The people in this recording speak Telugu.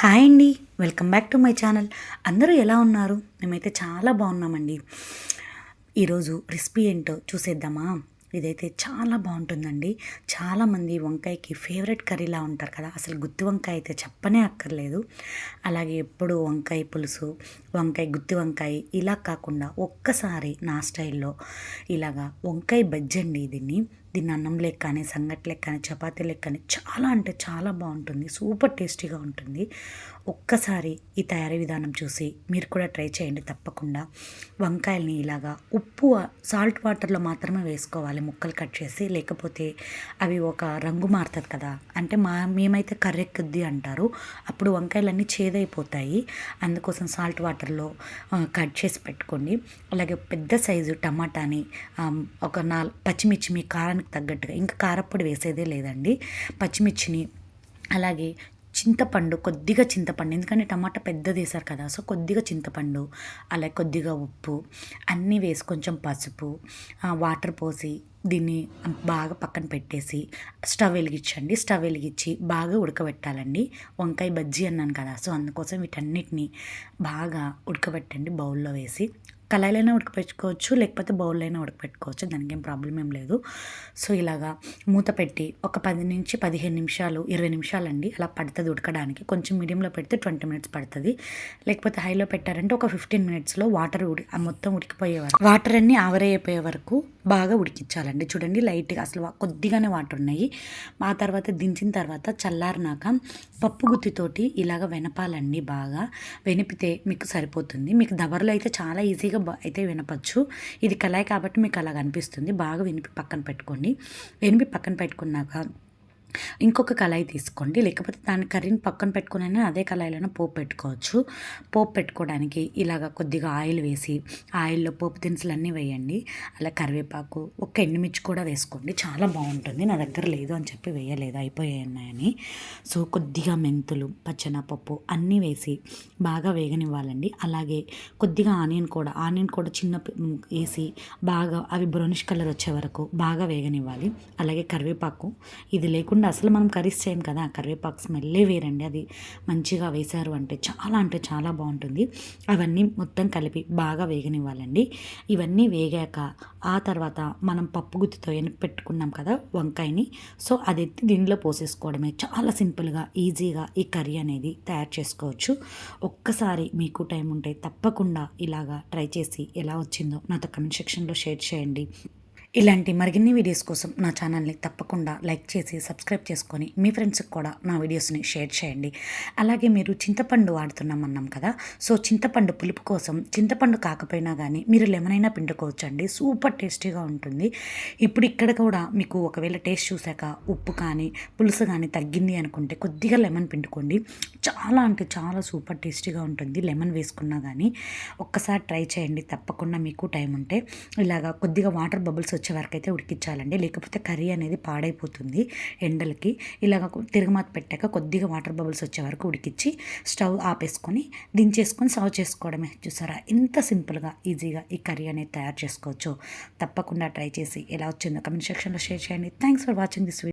హాయ్ అండి. Welcome back to my channel. అందరూ ఎలా ఉన్నారు? మేమైతే చాలా బాగున్నామండి. ఈరోజు రెసిపీ ఏంటో చూసేద్దామా? ఇదైతే చాలా బాగుంటుందండి. చాలామంది వంకాయకి ఫేవరెట్ కర్రీలా ఉంటారు కదా. అసలు గుత్తి వంకాయ అయితే చెప్పనే అక్కర్లేదు. అలాగే ఎప్పుడు వంకాయ పులుసు వంకాయ గుత్తి వంకాయ ఇలా కాకుండా ఒక్కసారి నా స్టైల్లో ఇలాగా వంకాయ బజ్జి అండి దీన్ని. దీన్ని అన్నం లెక్క కానీ సంగటి లెక్క కానీ చపాతీ లెక్క కానీ చాలా అంటే చాలా బాగుంటుంది. సూపర్ టేస్టీగా ఉంటుంది. ఒక్కసారి ఈ తయారీ విధానం చూసి మీరు కూడా ట్రై చేయండి తప్పకుండా. వంకాయల్ని ఇలాగా ఉప్పు సాల్ట్ వాటర్లో మాత్రమే వేసుకోవాలి. ముక్కలు కట్ చేసి లేకపోతే అవి ఒక రంగు మారుతుంది కదా. అంటే మా మేమైతే కర్రెక్కుద్ది అంటారు. అప్పుడు వంకాయలన్నీ చేదైపోతాయి. అందుకోసం సాల్ట్ వాటర్లో కట్ చేసి పెట్టుకోండి. అలాగే పెద్ద సైజు టమాటాని ఒక నాలుగు పచ్చిమిర్చి మీ కారానికి తగ్గట్టుగా. ఇంకా కారప్పొడి వేసేదే లేదండి. పచ్చిమిర్చిని అలాగే చింతపండు కొద్దిగా చింతపండు. ఎందుకంటే టమాటా పెద్దది వేసారు కదా సో కొద్దిగా చింతపండు అలాగే కొద్దిగా ఉప్పు అన్నీ వేసి కొంచెం పసుపు వాటర్ పోసి దీన్ని బాగా పక్కన పెట్టేసి స్టవ్ వెలిగించండి. స్టవ్ వెలిగించి బాగా ఉడకబెట్టాలండి. వంకాయ బజ్జీ అన్నాను కదా సో అందుకోసం వీటన్నిటిని బాగా ఉడకబెట్టండి బౌల్లో వేసి. కళాయిలైనా ఉడకపెట్టుకోవచ్చు లేకపోతే బౌల్లో అయినా ఉడకపెట్టుకోవచ్చు దానికి ఏం ప్రాబ్లం ఏం లేదు. సో ఇలాగా మూత పెట్టి ఒక పది నుంచి పదిహేను నిమిషాలు ఇరవై నిమిషాలు అండి అలా పడుతుంది ఉడకడానికి. కొంచెం మీడియంలో పెడితే ట్వంటీ మినిట్స్ పడుతుంది. లేకపోతే హైలో పెట్టారంటే ఒక ఫిఫ్టీన్ మినిట్స్లో వాటర్ ఉడి మొత్తం ఉడికిపోయే వరకు వాటర్ అన్నీ ఆవరైపోయే వరకు బాగా ఉడికించాలండి. చూడండి లైట్గా అసలు కొద్దిగానే వాటర్ ఉన్నాయి. ఆ తర్వాత దించిన తర్వాత చల్లారినాక పప్పు గుత్తితోటి ఇలాగ వెనపాలండి బాగా. వెనిపితే మీకు సరిపోతుంది. మీకు దబర్లో అయితే చాలా ఈజీగా అయితే వినపచ్చు. ఇది కళాయి కాబట్టి మీకు అలా అనిపిస్తుంది. బాగా వినిపి పక్కన పెట్టుకోండి. వినిపి పక్కన పెట్టుకున్నాక ఇంకొక కళాయి తీసుకోండి. లేకపోతే దాని కర్రీని పక్కన పెట్టుకుని అదే కళాయిలోనే పోపు పెట్టుకోవచ్చు. పోపు పెట్టుకోవడానికి ఇలాగ కొద్దిగా ఆయిల్ వేసి ఆయిల్లో పోపు దినుసులు అన్నీ వేయండి. అలా కరివేపాకు ఒక ఎండుమిర్చి కూడా వేసుకోండి. చాలా బాగుంటుంది. నా దగ్గర లేదు అని చెప్పి వేయలేదు. అయిపోయాయన్నాయని సో కొద్దిగా మెంతులు పచ్చనపప్పు అన్నీ వేసి బాగా వేగనివ్వాలండి. అలాగే కొద్దిగా ఆనియన్ కూడా ఆనియన్ కూడా చిన్న వేసి బాగా అవి బ్రౌనిష్ కలర్ వచ్చే వరకు బాగా వేగనివ్వాలి. అలాగే కరివేపాకు ఇది లేకుండా కాకుండా అసలు మనం కర్రీస్ చేయం కదా కరివేపాకు స్మెల్లే వేరండి అది. మంచిగా వేశారు అంటే చాలా అంటే చాలా బాగుంటుంది. అవన్నీ మొత్తం కలిపి బాగా వేగనివ్వాలండి. ఇవన్నీ వేగాక ఆ తర్వాత మనం పప్పు గుత్తితో పెట్టుకున్నాం కదా వంకాయని. సో అది ఎత్తి దీనిలో పోసేసుకోవడమే. చాలా సింపుల్గా ఈజీగా ఈ కర్రీ అనేది తయారు చేసుకోవచ్చు. ఒక్కసారి మీకు టైం ఉంటే తప్పకుండా ఇలాగా ట్రై చేసి ఎలా వచ్చిందో నాతో కమెంట్ సెక్షన్లో షేర్ చేయండి. ఇలాంటి మరిన్ని వీడియోస్ కోసం నా ఛానల్ని తప్పకుండా లైక్ చేసి సబ్స్క్రైబ్ చేసుకొని మీ ఫ్రెండ్స్కి కూడా నా వీడియోస్ని షేర్ చేయండి. అలాగే మీరు చింతపండు వాడుతున్నామన్నాం కదా సో చింతపండు పులుపు కోసం చింతపండు కాకపోయినా కానీ మీరు లెమన్ అయినా పిండుకోవచ్చు అండి సూపర్ టేస్టీగా ఉంటుంది. ఇప్పుడు ఇక్కడ కూడా మీకు ఒకవేళ టేస్ట్ చూసాక ఉప్పు కానీ పులుసు కానీ తగ్గింది అనుకుంటే కొద్దిగా లెమన్ పిండుకోండి. చాలా అంటే చాలా సూపర్ టేస్టీగా ఉంటుంది. లెమన్ వేసుకున్నా కానీ ఒక్కసారి ట్రై చేయండి. తప్పకుండా మీకు టైం ఉంటే ఇలాగా కొద్దిగా వాటర్ బబుల్స్ వచ్చి వచ్చే వరకు అయితే ఉడికించాలండి. లేకపోతే కర్రీ అనేది పాడైపోతుంది ఎండలకి. ఇలాగ తిరగమాత పెట్టాక కొద్దిగా వాటర్ బబుల్స్ వచ్చే వరకు ఉడికించి స్టవ్ ఆపేసుకొని దించేసుకొని సర్వ్ చేసుకోవడమే. చూసారా? ఇంత సింపుల్గా ఈజీగా ఈ కర్రీ అనేది తయారు చేసుకోవచ్చు. తప్పకుండా ట్రై చేసి ఎలా వచ్చిందో కమెంట్ సెక్షన్లో షేర్ చేయండి. Thanks for watching this video.